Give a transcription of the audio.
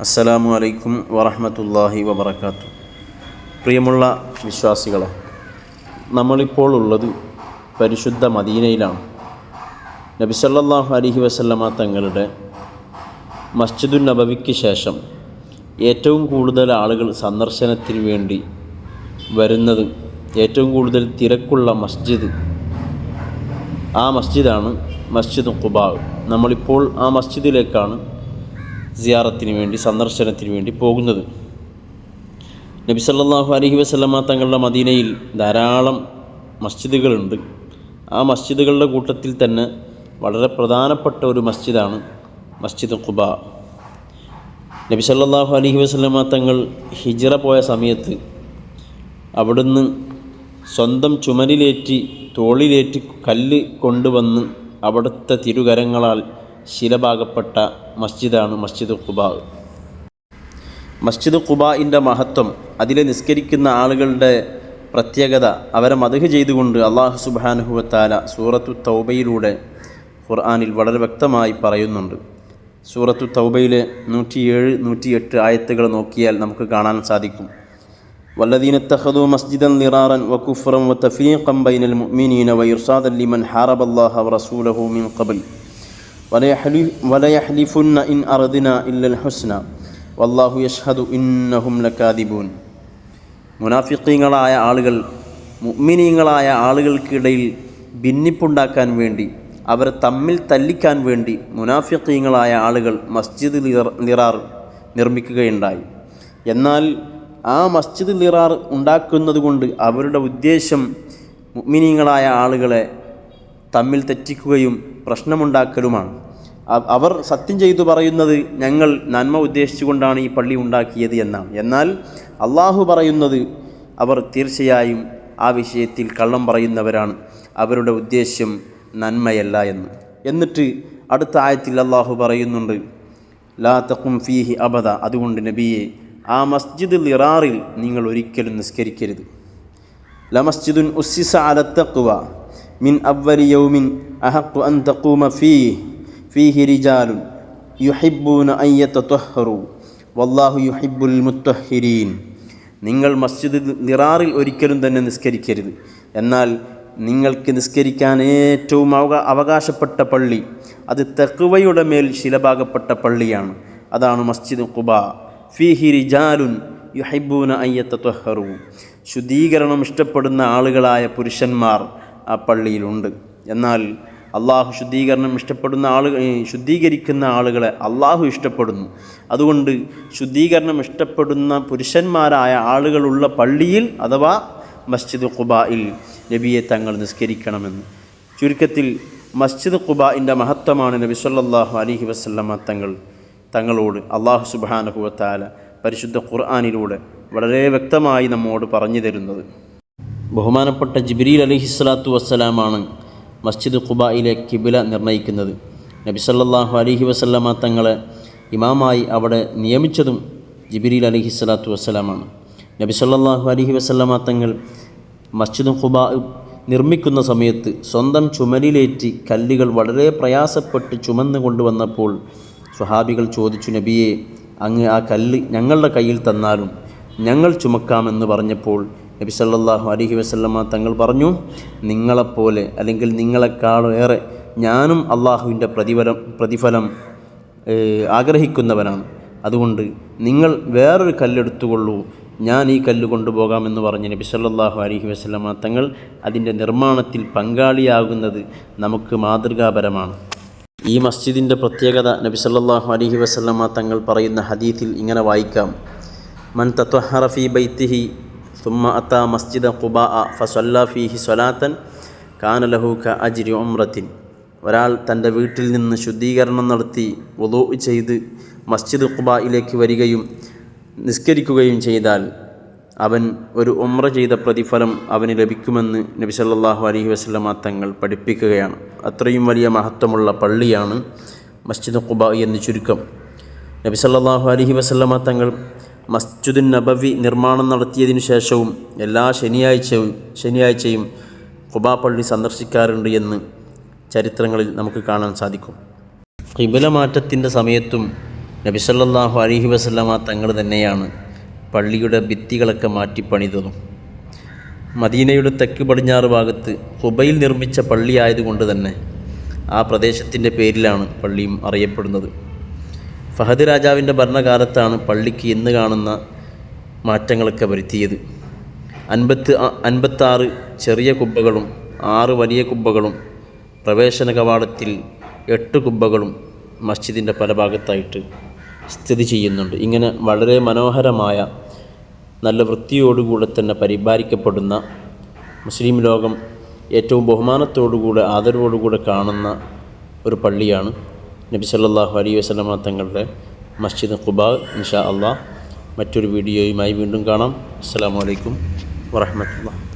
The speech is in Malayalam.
അസ്സലാമു അലൈക്കും വറഹമത്തല്ലാഹി വബർക്കാത്തു പ്രിയമുള്ള വിശ്വാസികളെ നമ്മളിപ്പോൾ ഉള്ളത് പരിശുദ്ധ മദീനയിലാണ്. നബി അലഹി അലൈഹി വസല്ലമ തങ്ങളുടെ മസ്ജിദുൻ നബവിക്ക് ശേഷം ഏറ്റവും കൂടുതൽ ആളുകൾ സന്ദർശനത്തിന് വേണ്ടി വരുന്നത് ഏറ്റവും കൂടുതൽ തിരക്കുള്ള മസ്ജിദ് ആ മസ്ജിദാണ് മസ്ജിദ് കുബാവ് നമ്മളിപ്പോൾ ആ മസ്ജിദിലേക്കാണ് സിയാറത്തിന് വേണ്ടി സന്ദർശനത്തിന് വേണ്ടി പോകുന്നത്. നബി സല്ലല്ലാഹു അലൈഹി വസല്ലമ തങ്ങളുടെ മദീനയിൽ ധാരാളം മസ്ജിദുകളുണ്ട്. ആ മസ്ജിദുകളുടെ കൂട്ടത്തിൽ തന്നെ വളരെ പ്രധാനപ്പെട്ട ഒരു മസ്ജിദാണ് മസ്ജിദ് ഖുബ. നബി സല്ലാഹു അലഹി വസ്ലമ തങ്ങൾ ഹിജ്റ പോയ സമയത്ത് അവിടുന്ന് സ്വന്തം ചുമലിലേറ്റി തോളിലേറ്റി കല്ല് കൊണ്ടുവന്ന് അവിടുത്തെ തിരുകരങ്ങളാൽ ശിലഭാഗപ്പെട്ട മസ്ജിദാണ് മസ്ജിദ് ഖുബാ. മസ്ജിദ് ഖുബായിന്റെ മഹത്വം അതിലെ നിസ്കരിക്കുന്ന ആളുകളുടെ പ്രത്യേകത അവരെ മതഹ് ചെയ്തുകൊണ്ട് അള്ളാഹു സുബാനുഹുവത്താല സൂറത്തു തൗബയിലൂടെ ഖുർആാനിൽ വളരെ വ്യക്തമായി പറയുന്നുണ്ട്. സൂറത്തു തൗബയിലെ നൂറ്റിയേഴ് നൂറ്റിയെട്ട് ആയത്തുകൾ നോക്കിയാൽ നമുക്ക് കാണാൻ സാധിക്കും. വല്ലദീന തഹദു മസ്ജിദൻ നിറാറൻ വക്കുഫറം വ തഫീഖം ബൈനൽ മുഅ്മിനീന വ ഇർസാദ ലിമൻ ഹാറബല്ലാഹ റസൂലഹു മിൻ ഖബൽ. വലയഹ്ലിഫുന്ന ഇൻ അറുദിന ഇല്ലൽ ഹുസ്ന വല്ലാഹു യഷ്ഹദു ഇന്നഹും ലക്കാദിബൂൻ മുനാഫിക്കീങ്ങളായ ആളുകൾ മുഅ്മിനീങ്ങളായ ആളുകൾക്കിടയിൽ ഭിന്നിപ്പുണ്ടാക്കാൻ വേണ്ടി അവർ തമ്മിൽ തല്ലിക്കാൻ വേണ്ടി മുനാഫിക്കീങ്ങളായ ആളുകൾ മസ്ജിദ് നിറാർ നിർമ്മിക്കുകയുണ്ടായി. എന്നാൽ ആ മസ്ജിദ് നിറാർ ഉണ്ടാക്കുന്നത് കൊണ്ട് അവരുടെ ഉദ്ദേശം മുഅ്മിനീങ്ങളായ ആളുകളെ തമ്മിൽ തെറ്റിക്കുകയും പ്രശ്നമുണ്ടാക്കലുമാണ്. അവർ സത്യം ചെയ്തു പറയുന്നത് ഞങ്ങൾ നന്മ ഉദ്ദേശിച്ചുകൊണ്ടാണ് ഈ പള്ളി ഉണ്ടാക്കിയത് എന്നാണ്. എന്നാൽ അള്ളാഹു പറയുന്നത് അവർ തീർച്ചയായും ആ വിഷയത്തിൽ കള്ളം പറയുന്നവരാണ്. അവരുടെ ഉദ്ദേശ്യം നന്മയല്ല എന്ന്. എന്നിട്ട് അടുത്ത ആയത്തിൽ അള്ളാഹു പറയുന്നുണ്ട് ലാ തക്കും ഫീഹി അബദ. അതുകൊണ്ട് നബിയെ ആ മസ്ജിദ് ഇറാറിൽ നിങ്ങൾ ഒരിക്കലും നിസ്കരിക്കരുത്. ല മസ്ജിദുൻ ഉസ്സിസ അല തഖ്വ മിൻ يوم യൗമിൻ അഹഖു അൻ തഖൂമ ഫീ ഫീഹി റിജാലുൻ യുഹിബ്ബൂന يتطهروا വല്ലാഹു യുഹിബ്ബുൽ മുത്തഹിരീൻ. നിങ്ങൾ മസ്ജിദ് നിറാറിൽ ഒരിക്കലും തന്നെ നിസ്കരിക്കരുത്. എന്നാൽ നിങ്ങൾക്ക് നിസ്കരിക്കാൻ ഏറ്റവും അവക അവകാശപ്പെട്ട പള്ളി അത് തെക്കുവയുടെ മേൽ ശിലഭാഗപ്പെട്ട പള്ളിയാണ്. അതാണ് മസ്ജിദ് ഖുബ. ഫീഹി റിജാലുൻ യുഹൈബൂന അയ്യത്തഹറു ശുദ്ധീകരണം ഇഷ്ടപ്പെടുന്ന ആളുകളായ പുരുഷന്മാർ ആ പള്ളിയിലുണ്ട്. എന്നാൽ അള്ളാഹു ശുദ്ധീകരണം ഇഷ്ടപ്പെടുന്ന ആളുകൾ ശുദ്ധീകരിക്കുന്ന ആളുകളെ അള്ളാഹു ഇഷ്ടപ്പെടുന്നു. അതുകൊണ്ട് ശുദ്ധീകരണം ഇഷ്ടപ്പെടുന്ന പുരുഷന്മാരായ ആളുകളുള്ള പള്ളിയിൽ അഥവാ മസ്ജിദ് ഖുബായിൽ നബിയെ തങ്ങൾ നിസ്കരിക്കണമെന്ന്. ചുരുക്കത്തിൽ മസ്ജിദ് ഖുബായിന്റെ മഹത്വമാണ് നബി സല്ലാഹു അലഹി വസല്ലമ തങ്ങൾ തങ്ങളോട് അള്ളാഹു സുബാനഹുവത്താല പരിശുദ്ധ ഖുർആാനിലൂടെ വളരെ വ്യക്തമായി നമ്മോട് പറഞ്ഞു തരുന്നത്. ബഹുമാനപ്പെട്ട ജിബ്രീൽ അലിഹിസ്ലാത്തു വസ്സലാമാണ് മസ്ജിദ് ഖുബായിലെ കിബില നിർണയിക്കുന്നത്. നബി സല്ലല്ലാഹു അലൈഹി വസല്ലമ തങ്ങളെ ഇമാമായി അവിടെ നിയമിച്ചതും ജിബ്രീൽ അലിഹിസ്ലാത്തു വസ്സലാമാണ്. നബി സല്ലല്ലാഹു അലൈഹി വസല്ലമ തങ്ങൾ മസ്ജിദ് ഖുബാ നിർമ്മിക്കുന്ന സമയത്ത് സ്വന്തം ചുമലിലേറ്റി കല്ലുകൾ വളരെ പ്രയാസപ്പെട്ട് ചുമന്ന് കൊണ്ടുവന്നപ്പോൾ സ്വഹാബികൾ ചോദിച്ചു നബിയെ അങ്ങ് ആ കല്ല് ഞങ്ങളുടെ കയ്യിൽ തന്നാലും ഞങ്ങൾ ചുമക്കാമെന്ന് പറഞ്ഞപ്പോൾ നബി സല്ലാഹു അലഹി വസല്ലമ തങ്ങൾ പറഞ്ഞു നിങ്ങളെപ്പോലെ അല്ലെങ്കിൽ നിങ്ങളെക്കാളേറെ ഞാനും അള്ളാഹുവിന്റെ പ്രതിഫലം പ്രതിഫലം ആഗ്രഹിക്കുന്നവനാണ്. അതുകൊണ്ട് നിങ്ങൾ വേറൊരു കല്ലെടുത്തുകൊള്ളൂ. ഞാൻ ഈ കല്ല് കൊണ്ടുപോകാമെന്ന് പറഞ്ഞ് നബി സല്ലാഹു അലഹി വസല്ലമ തങ്ങൾ അതിന്റെ നിർമ്മാണത്തിൽ പങ്കാളിയാകുന്നത് നമുക്ക് മാതൃകാപരമാണ്. ഈ മസ്ജിദിന്റെ പ്രത്യേകത നബി സല്ലാഹു അലഹി വസല്ലമ തങ്ങൾ പറയുന്ന ഹദീത്തിൽ ഇങ്ങനെ വായിക്കാം. മൻ തത്വഹറഫി ബൈത്തിഹി ثم أتى مسجد قباء فصلى فيه صلاة كان له كأجر عمرة ഒരാൾ തൻ്റെ വീട്ടിൽ നിന്ന് ശുദ്ധീകരണം നടത്തി വുളൂ ചെയ്ത് മസ്ജിദ് ഖുബായിലേക്ക് വരികയും നിസ്കരിക്കുകയും ചെയ്താൽ അവൻ ഒരു ഉമ്ര ചെയ്ത പ്രതിഫലം അവന് ലഭിക്കുമെന്ന് നബി സല്ലല്ലാഹു അലൈഹി വസല്ലമ തങ്ങൾ പഠിപ്പിക്കുകയാണ് അത്രയും വലിയ മഹത്വമുള്ള പള്ളിയാണ് മസ്ജിദ് ഖുബ എന്ന് ചുരുക്കം നബി സല്ലല്ലാഹു അലൈഹി വസല്ലമ തങ്ങൾ മസ്ജിദുൻ നബവി നിർമ്മാണം നടത്തിയതിനു ശേഷവും എല്ലാ ശനിയാഴ്ചയും ശനിയാഴ്ചയും ഖുബാ പള്ളി സന്ദർശിക്കാറുണ്ട് എന്ന് ചരിത്രങ്ങളിൽ നമുക്ക് കാണാൻ സാധിക്കും. കിബില മാറ്റത്തിന്റെ സമയത്തും നബി സല്ലല്ലാഹു അലൈഹി വസല്ലമ തങ്ങൾ തന്നെയാണ് പള്ളിയുടെ ഭിത്തികളൊക്കെ മാറ്റി പണിതതും. മദീനയുടെ തെക്ക് പടിഞ്ഞാറ് ഭാഗത്ത് ഹുബയിൽ നിർമ്മിച്ച പള്ളി ആയതുകൊണ്ട് തന്നെ ആ പ്രദേശത്തിന്റെ പേരിലാണ് പള്ളിയും അറിയപ്പെടുന്നത്. ഫഹദ് രാജാവിന്റെ ഭരണകാലത്താണ് പള്ളിക്ക് ഇന്ന് കാണുന്ന മാറ്റങ്ങളൊക്കെ വരുത്തിയത്. അൻപത്ത് അൻപത്താറ് ചെറിയ കുബ്ബകളും ആറ് വലിയ കുബ്ബകളും പ്രവേശന കവാടത്തിൽ എട്ട് കുബ്ബകളും മസ്ജിദിന്റെ പല ഭാഗത്തായിട്ട് സ്ഥിതി ചെയ്യുന്നുണ്ട്. ഇങ്ങനെ വളരെ മനോഹരമായ നല്ല വൃത്തിയോടുകൂടെ തന്നെ പരിപാലിക്കപ്പെടുന്ന മുസ്ലിം ലോകം ഏറ്റവും ബഹുമാനത്തോടുകൂടെ ആദരവോടുകൂടെ കാണുന്ന ഒരു പള്ളിയാണ് നബി സല്ലാഹു അലൈ വസ്ലമ തങ്ങളുടെ മസ്ജിദ് ഖുബാ ഇൻഷാ അള്ളാഹ് മറ്റൊരു വീഡിയോയുമായി വീണ്ടും കാണാം. അസ്സാം വലൈക്കും വറഹ്മത്തുള്ളാഹി.